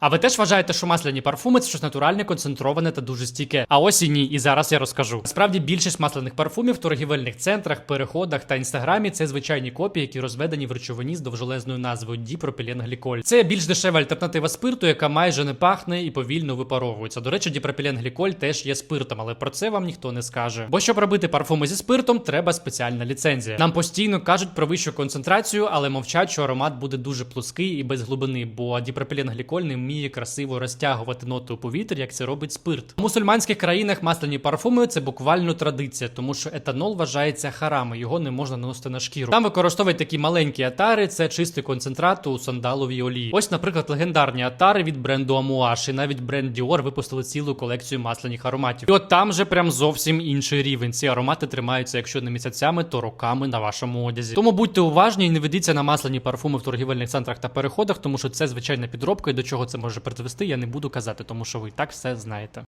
А ви теж вважаєте, що масляні парфуми це щось натуральне, концентроване та дуже стійке? А ось і ні, і зараз я розкажу. Справді більшість масляних парфумів в торгівельних центрах, переходах та інстаграмі це звичайні копії, які розведені в речовині з довжелезною назвою діпропіленгліколь. Це більш дешева альтернатива спирту, яка майже не пахне і повільно випаровується. До речі, діпропіленгліколь теж є спиртом, але про це вам ніхто не скаже. Бо щоб робити парфуми зі спиртом, треба спеціальна ліцензія. Нам постійно кажуть про вищу концентрацію, але мовчать, що аромат буде дуже плоский і без глибини, бо діпропіленгліколь не вміє красиво розтягувати ноти у повітрі, як це робить спирт. В мусульманських країнах масляні парфуми це буквально традиція, тому що етанол вважається харами, його не можна наносити на шкіру. Там використовують такі маленькі атари, це чистий концентрат у сандаловій олії. Ось, наприклад, легендарні атари від бренду Амуаш, і навіть бренд Dior випустили цілу колекцію масляних ароматів. І от там же прям зовсім інший рівень. Ці аромати тримаються, якщо не місяцями, то роками на вашому одязі. Тому будьте уважні і не ведіться на масляні парфуми в торгівельних центрах та переходах, тому що це звичайна підробка, і до чого це може призвести, я не буду казати, тому що ви і так все знаєте.